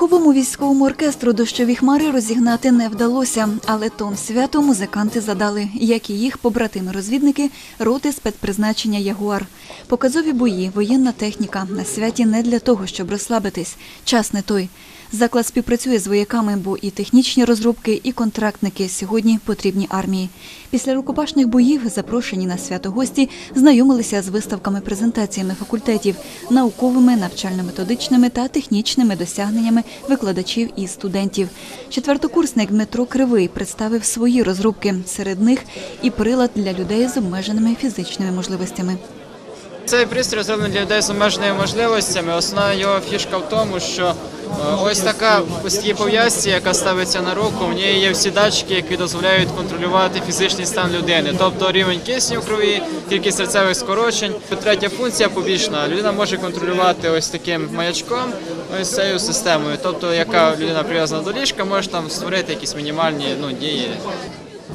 Духовому військовому оркестру дощові хмари розігнати не вдалося, але тон свято музиканти задали, як і їх побратими-розвідники роти спецпризначення Ягуар. Показові бої, воєнна техніка на святі не для того, щоб розслабитись. Час не той. Заклад співпрацює з вояками, бо і технічні розробки, і контрактники сьогодні потрібні армії. Після рукопашних боїв запрошені на свято гості знайомилися з виставками презентаціями факультетів, науковими, навчально-методичними та технічними досягненнями викладачів і студентів. Четвертокурсник Дмитро Кривий представив свої розробки. Серед них і прилад для людей з обмеженими фізичними можливостями. Цей пристрій розроблений для людей з обмеженими можливостями. Основна його фішка в тому, що е, ось така такій пов'язці, яка ставиться на руку, в ній є всі датчики, які дозволяють контролювати фізичний стан людини, тобто рівень кисню в крові, кількість серцевих скорочень. Третя функція побічна. Людина може контролювати ось таким маячком, ось цією системою, тобто яка людина прив'язана до ліжка, може там створити якісь мінімальні ну, дії.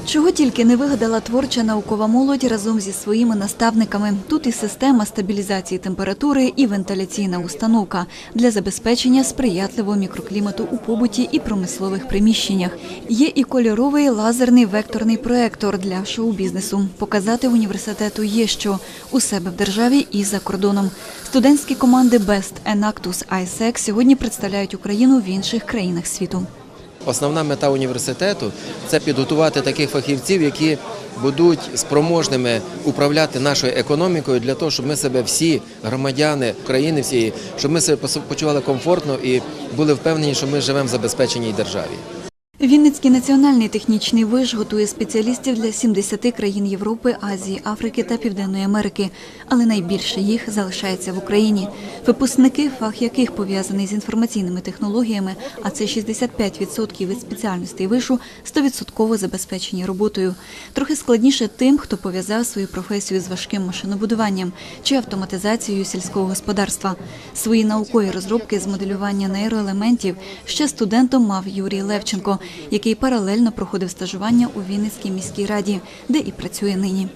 Чого тільки не вигадала творча наукова молодь разом зі своїми наставниками. Тут і система стабілізації температури, і вентиляційна установка для забезпечення сприятливого мікроклімату у побуті і промислових приміщеннях. Є і кольоровий лазерний векторний проектор для шоу-бізнесу. Показати університету є що у себе в державі і за кордоном. Студентські команди Best Enactus ISEC сьогодні представляють Україну в інших країнах світу. Основна мета університету це підготувати таких фахівців, які будуть спроможними управляти нашою економікою для того, щоб ми себе всі громадяни України всієї, щоб ми себе почували комфортно і були впевнені, що ми живемо в забезпеченій державі. Вінницький національний технічний виш готує спеціалістів для 70 країн Європи, Азії, Африки та Південної Америки, але найбільше їх залишається в Україні. Випускники, фах яких пов'язаний з інформаційними технологіями, а це 65% від спеціальностей вишу, 100% забезпечені роботою. Трохи складніше тим, хто пов'язав свою професію з важким машинобудуванням чи автоматизацією сільського господарства. Свої наукові розробки з моделювання нейроелементів ще студентом мав Юрій Левченко, який паралельно проходив стажування у Вінницькій міській раді, де і працює нині.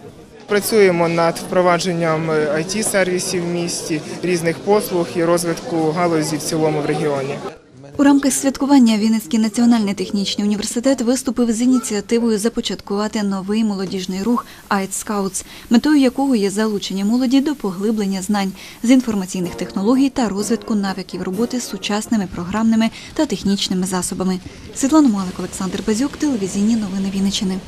Працюємо над впровадженням it сервісів в місті, різних послуг і розвитку галузі в цілому в регіоні. У рамках святкування Вінницький національний технічний університет виступив з ініціативою започаткувати новий молодіжний рух «Айт Scouts», метою якого є залучення молоді до поглиблення знань з інформаційних технологій та розвитку навиків роботи з сучасними програмними та технічними засобами. Світлана Малик, Олександр Базюк, телевізійні новини Вінниччини.